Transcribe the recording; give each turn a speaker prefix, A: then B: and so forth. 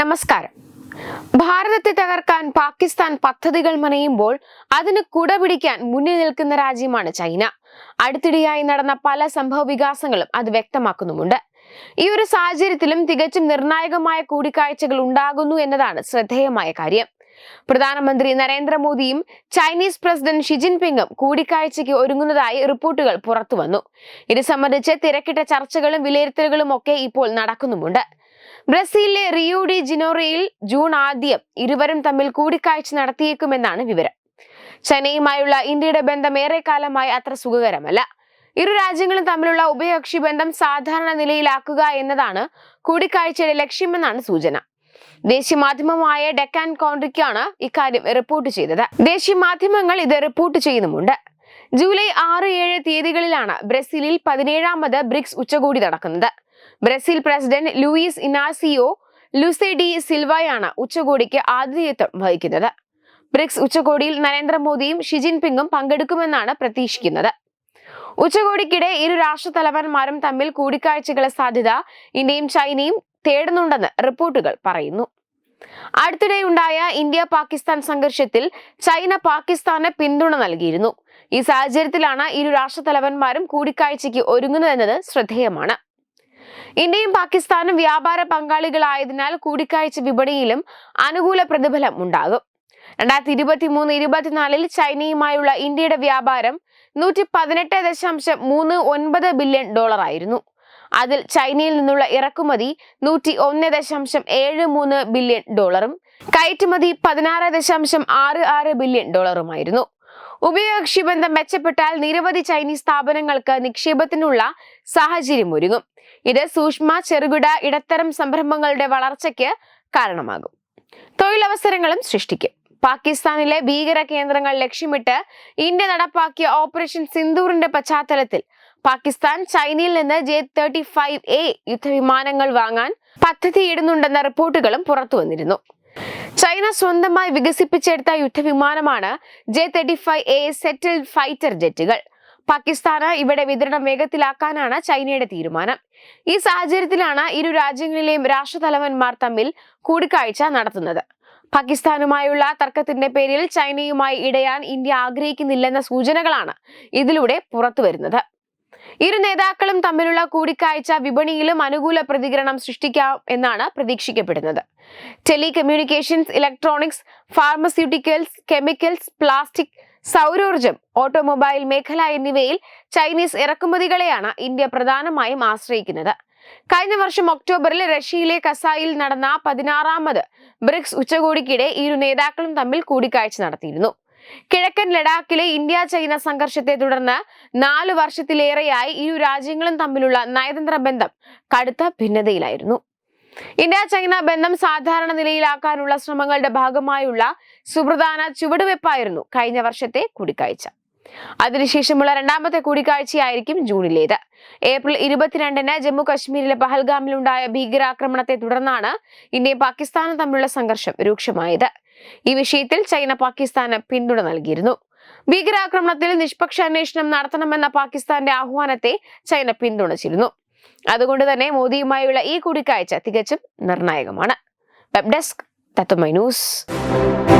A: നമസ്കാരം ഭാരതത്തെ തകർക്കാൻ പാകിസ്ഥാൻ പദ്ധതികൾ മനയുമ്പോൾ അതിന് കുടപിടിക്കാൻ മുന്നിൽ നിൽക്കുന്ന രാജ്യമാണ് ചൈന അടുത്തിടെയായി നടന്ന പല സംഭവ വികാസങ്ങളും അത് വ്യക്തമാക്കുന്നുമുണ്ട് ഈ ഒരു സാഹചര്യത്തിലും തികച്ചും നിർണായകമായ കൂടിക്കാഴ്ചകൾ ഉണ്ടാകുന്നു എന്നതാണ് ശ്രദ്ധേയമായ കാര്യം പ്രധാനമന്ത്രി നരേന്ദ്രമോദിയും ചൈനീസ് പ്രസിഡന്റ് ഷി ജിൻപിങ്ങും കൂടിക്കാഴ്ചയ്ക്ക് ഒരുങ്ങുന്നതായി റിപ്പോർട്ടുകൾ പുറത്തുവന്നു ഇത് സംബന്ധിച്ച് തിരക്കിട്ട ചർച്ചകളും വിലയിരുത്തലുകളും ഒക്കെ ഇപ്പോൾ നടക്കുന്നുമുണ്ട് ബ്രസീലിലെ റിയോ ഡി ജിനോറയിൽ ജൂൺ ആദ്യം ഇരുവരും തമ്മിൽ കൂടിക്കാഴ്ച നടത്തിയേക്കുമെന്നാണ് വിവരം ചൈനയുമായുള്ള ഇന്ത്യയുടെ ബന്ധം ഏറെക്കാലമായി അത്ര സുഖകരമല്ല ഇരു രാജ്യങ്ങളും തമ്മിലുള്ള ഉഭയകക്ഷി ബന്ധം സാധാരണ നിലയിലാക്കുക എന്നതാണ് കൂടിക്കാഴ്ചയുടെ ലക്ഷ്യമെന്നാണ് സൂചന ദേശീയ മാധ്യമമായ ഡെക്കാൻ കോൺട്രിക്കാണ് ഇക്കാര്യം റിപ്പോർട്ട് ചെയ്തത് ദേശീയ മാധ്യമങ്ങൾ ഇത് റിപ്പോർട്ട് ചെയ്യുന്നുമുണ്ട് ജൂലൈ ആറ് ഏഴ് തീയതികളിലാണ് ബ്രസീലിൽ പതിനേഴാമത് ബ്രിക്സ് ഉച്ചകോടി നടക്കുന്നത് ബ്രസീൽ പ്രസിഡന്റ് ലൂയിസ് ഇനാസിയോ ലുസെ ഡി സിൽവയാണ് ഉച്ചകോടിക്ക് ആതിഥേയത്വം വഹിക്കുന്നത് ബ്രിക്സ് ഉച്ചകോടിയിൽ നരേന്ദ്രമോദിയും ഷി ജിൻപിങ്ങും പങ്കെടുക്കുമെന്നാണ് പ്രതീക്ഷിക്കുന്നത് ഉച്ചകോടിക്കിടെ ഇരു രാഷ്ട്ര തലവന്മാരും തമ്മിൽ കൂടിക്കാഴ്ചകളെ സാധ്യത ഇന്ത്യയും ചൈനയും തേടുന്നുണ്ടെന്ന് റിപ്പോർട്ടുകൾ പറയുന്നു ഉണ്ടായ ഇന്ത്യ പാകിസ്ഥാൻ സംഘർഷത്തിൽ ചൈന പാകിസ്ഥാന് പിന്തുണ നൽകിയിരുന്നു ഈ സാഹചര്യത്തിലാണ് ഇരു രാഷ്ട്ര തലവന്മാരും കൂടിക്കാഴ്ചയ്ക്ക് ഒരുങ്ങുന്നതെന്നത് ശ്രദ്ധേയമാണ് ഇന്ത്യയും പാകിസ്ഥാനും വ്യാപാര പങ്കാളികളായതിനാൽ കൂടിക്കാഴ്ച വിപണിയിലും അനുകൂല പ്രതിഫലം ഉണ്ടാകും രണ്ടായിരത്തി ഇരുപത്തി മൂന്ന് ഇരുപത്തിനാലിൽ ചൈനയുമായുള്ള ഇന്ത്യയുടെ വ്യാപാരം നൂറ്റി പതിനെട്ട് ദശാംശം മൂന്ന് ഒൻപത് ബില്യൺ ഡോളറായിരുന്നു അതിൽ ചൈനയിൽ നിന്നുള്ള ഇറക്കുമതി നൂറ്റി ഒന്ന് ദശാംശം ഏഴ് മൂന്ന് ബില്യൺ ഡോളറും കയറ്റുമതി പതിനാറ് ദശാംശം ആറ് ആറ് ബില്യൺ ഡോളറുമായിരുന്നു ഉഭയകക്ഷി ബന്ധം മെച്ചപ്പെട്ടാൽ നിരവധി ചൈനീസ് സ്ഥാപനങ്ങൾക്ക് നിക്ഷേപത്തിനുള്ള സാഹചര്യം ഒരുങ്ങും ഇത് സൂക്ഷ്മ ചെറുകിട ഇടത്തരം സംരംഭങ്ങളുടെ വളർച്ചയ്ക്ക് കാരണമാകും തൊഴിലവസരങ്ങളും സൃഷ്ടിക്കും പാകിസ്ഥാനിലെ ഭീകര കേന്ദ്രങ്ങൾ ലക്ഷ്യമിട്ട് ഇന്ത്യ നടപ്പാക്കിയ ഓപ്പറേഷൻ സിന്ദൂറിന്റെ പശ്ചാത്തലത്തിൽ പാകിസ്ഥാൻ ചൈനയിൽ നിന്ന് ജെ തേർട്ടി ഫൈവ് എ യുദ്ധവിമാനങ്ങൾ വാങ്ങാൻ പദ്ധതിയിടുന്നുണ്ടെന്ന റിപ്പോർട്ടുകളും പുറത്തു വന്നിരുന്നു ചൈന സ്വന്തമായി വികസിപ്പിച്ചെടുത്ത യുദ്ധവിമാനമാണ് J thirty five A stealth fighter ജെറ്റുകൾ പാകിസ്ഥാന് ഇവിടെ വിതരണം വേഗത്തിലാക്കാനാണ് ചൈനയുടെ തീരുമാനം ഈ സാഹചര്യത്തിലാണ് ഇരു രാജ്യങ്ങളിലെയും രാഷ്ട്രതലവന്മാർ തമ്മിൽ കൂടിക്കാഴ്ച നടത്തുന്നത് പാകിസ്ഥാനുമായുള്ള തർക്കത്തിന്റെ പേരിൽ ചൈനയുമായി ഇടയാൻ ഇന്ത്യ ആഗ്രഹിക്കുന്നില്ലെന്ന സൂചനകളാണ് ഇതിലൂടെ പുറത്തുവരുന്നത് ഇരു നേതാക്കളും തമ്മിലുള്ള കൂടിക്കാഴ്ച വിപണിയിലും അനുകൂല പ്രതികരണം സൃഷ്ടിക്കാം എന്നാണ് പ്രതീക്ഷിക്കപ്പെടുന്നത് telecommunications electronics pharmaceuticals chemicals plastic സൗരോർജം ഓട്ടോമൊബൈൽ മേഖല എന്നിവയിൽ ചൈനീസ് ഇറക്കുമതികളെയാണ് ഇന്ത്യ പ്രധാനമായും ആശ്രയിക്കുന്നത് കഴിഞ്ഞ വർഷം ഒക്ടോബറിൽ റഷ്യയിലെ കസായിൽ നടന്ന പതിനാറാമത് ബ്രിക്സ് ഉച്ചകോടിക്കിടെ ഇരു നേതാക്കളും തമ്മിൽ കൂടിക്കാഴ്ച നടത്തിയിരുന്നു കിഴക്കൻ ലഡാക്കിലെ ഇന്ത്യ ചൈന സംഘർഷത്തെ തുടർന്ന് നാലു വർഷത്തിലേറെയായി ഇരു രാജ്യങ്ങളും തമ്മിലുള്ള നയതന്ത്ര ബന്ധം കടുത്ത ഭിന്നതയിലായിരുന്നു ഇന്ത്യ ചൈന ബന്ധം സാധാരണ നിലയിലാക്കാനുള്ള ശ്രമങ്ങളുടെ ഭാഗമായുള്ള സുപ്രധാന ചുവടുവെപ്പായിരുന്നു കഴിഞ്ഞ വർഷത്തെ കൂടിക്കാഴ്ച അതിനുശേഷമുള്ള രണ്ടാമത്തെ കൂടിക്കാഴ്ചയായിരിക്കും ജൂണിലേത് ഏപ്രിൽ ഇരുപത്തിരണ്ടിന് ജമ്മു കശ്മീരിലെ ഉണ്ടായ ഭീകരാക്രമണത്തെ തുടർന്നാണ് ഇന്ത്യയും പാകിസ്ഥാനും തമ്മിലുള്ള സംഘർഷം രൂക്ഷമായത് ഈ വിഷയത്തിൽ ചൈന പാകിസ്ഥാന് പിന്തുണ നൽകിയിരുന്നു ഭീകരാക്രമണത്തിൽ നിഷ്പക്ഷ അന്വേഷണം നടത്തണമെന്ന പാകിസ്ഥാന്റെ ആഹ്വാനത്തെ ചൈന പിന്തുണച്ചിരുന്നു അതുകൊണ്ട് തന്നെ മോദിയുമായുള്ള ഈ കൂടിക്കാഴ്ച തികച്ചും നിർണായകമാണ് വെബ് ഡെസ്ക് തത്വമൈ ന്യൂസ്